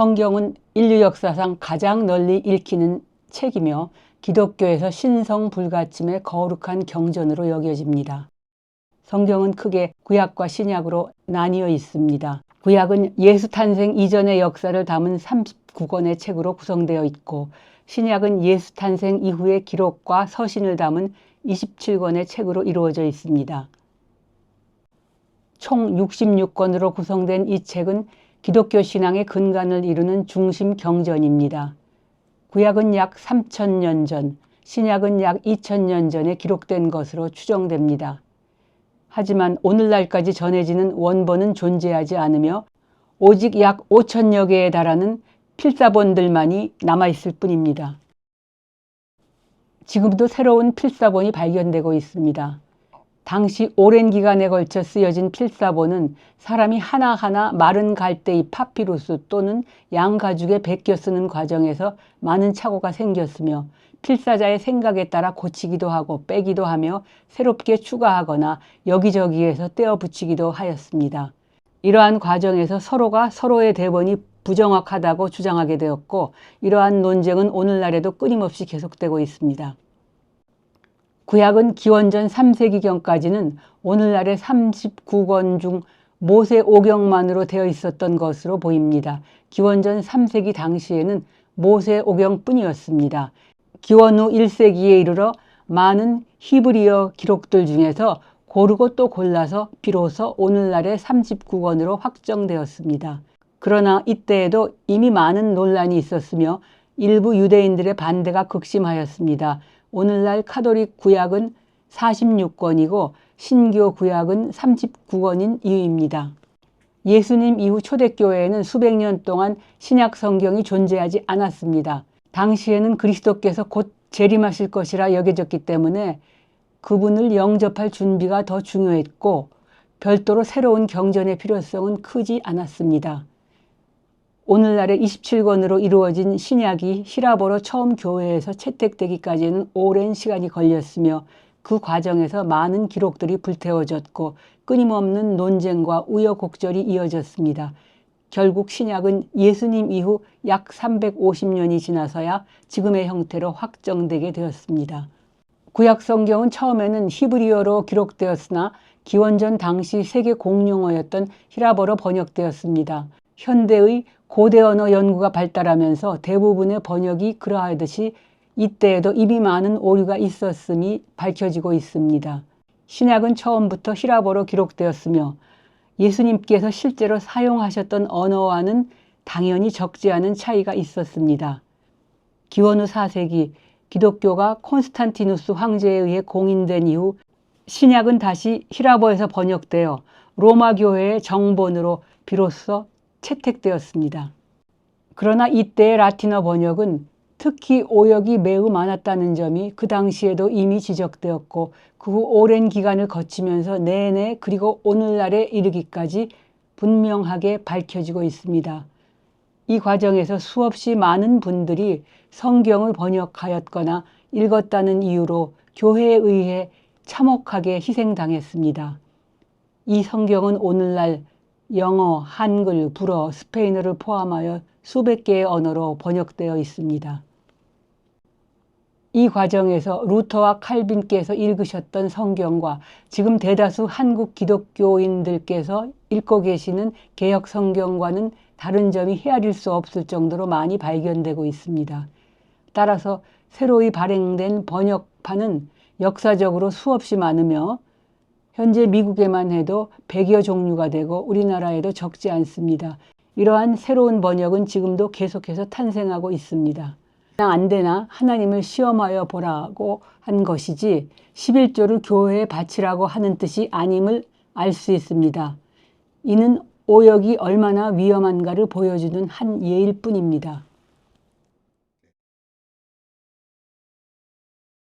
성경은 인류 역사상 가장 널리 읽히는 책이며 기독교에서 신성 불가침의 거룩한 경전으로 여겨집니다. 성경은 크게 구약과 신약으로 나뉘어 있습니다. 구약은 예수 탄생 이전의 역사를 담은 39권의 책으로 구성되어 있고 신약은 예수 탄생 이후의 기록과 서신을 담은 27권의 책으로 이루어져 있습니다. 총 66권으로 구성된 이 책은 기독교 신앙의 근간을 이루는 중심 경전입니다. 구약은 약 3천년 전, 신약은 약 2천년 전에 기록된 것으로 추정됩니다. 하지만 오늘날까지 전해지는 원본은 존재하지 않으며 오직 약 5천여 개에 달하는 필사본들만이 남아있을 뿐입니다. 지금도 새로운 필사본이 발견되고 있습니다. 당시 오랜 기간에 걸쳐 쓰여진 필사본은 사람이 하나하나 마른 갈대의 파피루스 또는 양가죽에 베껴 쓰는 과정에서 많은 착오가 생겼으며 필사자의 생각에 따라 고치기도 하고 빼기도 하며 새롭게 추가하거나 여기저기에서 떼어 붙이기도 하였습니다. 이러한 과정에서 서로가 서로의 대본이 부정확하다고 주장하게 되었고 이러한 논쟁은 오늘날에도 끊임없이 계속되고 있습니다. 구약은 기원전 3세기경까지는 오늘날의 39권 중 모세 오경만으로 되어 있었던 것으로 보입니다. 기원전 3세기 당시에는 모세 오경뿐이었습니다. 기원 후 1세기에 이르러 많은 히브리어 기록들 중에서 고르고 또 골라서 비로소 오늘날의 39권으로 확정되었습니다. 그러나 이때에도 이미 많은 논란이 있었으며 일부 유대인들의 반대가 극심하였습니다. 오늘날 카톨릭 구약은 46권이고 신교 구약은 39권인 이유입니다. 예수님 이후 초대교회에는 수백 년 동안 신약 성경이 존재하지 않았습니다. 당시에는 그리스도께서 곧 재림하실 것이라 여겨졌기 때문에 그분을 영접할 준비가 더 중요했고 별도로 새로운 경전의 필요성은 크지 않았습니다. 오늘날의 27권으로 이루어진 신약이 히라보로 처음 교회에서 채택되기까지는 오랜 시간이 걸렸으며 그 과정에서 많은 기록들이 불태워졌고 끊임없는 논쟁과 우여곡절이 이어졌습니다. 결국 신약은 예수님 이후 약 350년이 지나서야 지금의 형태로 확정되게 되었습니다. 구약 성경은 처음에는 히브리어로 기록되었으나 기원전 당시 세계 공용어였던 히라버로 번역되었습니다. 현대의 고대 언어 연구가 발달하면서 대부분의 번역이 그러하듯이 이때에도 입이 많은 오류가 있었음이 밝혀지고 있습니다. 신약은 처음부터 히라버로 기록되었으며 예수님께서 실제로 사용하셨던 언어와는 당연히 적지 않은 차이가 있었습니다. 기원 후 4세기 기독교가 콘스탄티누스 황제에 의해 공인된 이후 신약은 다시 히라버에서 번역되어 로마 교회의 정본으로 비로소 채택되었습니다. 그러나 이때의 라틴어 번역은 특히 오역이 매우 많았다는 점이 그 당시에도 이미 지적되었고 그 후 오랜 기간을 거치면서 내내 그리고 오늘날에 이르기까지 분명하게 밝혀지고 있습니다. 이 과정에서 수없이 많은 분들이 성경을 번역하였거나 읽었다는 이유로 교회에 의해 참혹하게 희생당했습니다. 이 성경은 오늘날 영어, 한글, 불어, 스페인어를 포함하여 수백 개의 언어로 번역되어 있습니다. 이 과정에서 루터와 칼빈께서 읽으셨던 성경과 지금 대다수 한국 기독교인들께서 읽고 계시는 개혁 성경과는 다른 점이 헤아릴 수 없을 정도로 많이 발견되고 있습니다. 따라서 새로이 발행된 번역판은 역사적으로 수없이 많으며 현재 미국에만 해도 100여 종류가 되고 우리나라에도 적지 않습니다. 이러한 새로운 번역은 지금도 계속해서 탄생하고 있습니다. 안 되나 하나님을 시험하여 보라고 한 것이지 11조를 교회에 바치라고 하는 뜻이 아님을 알 수 있습니다. 이는 오역이 얼마나 위험한가를 보여주는 한 예일 뿐입니다.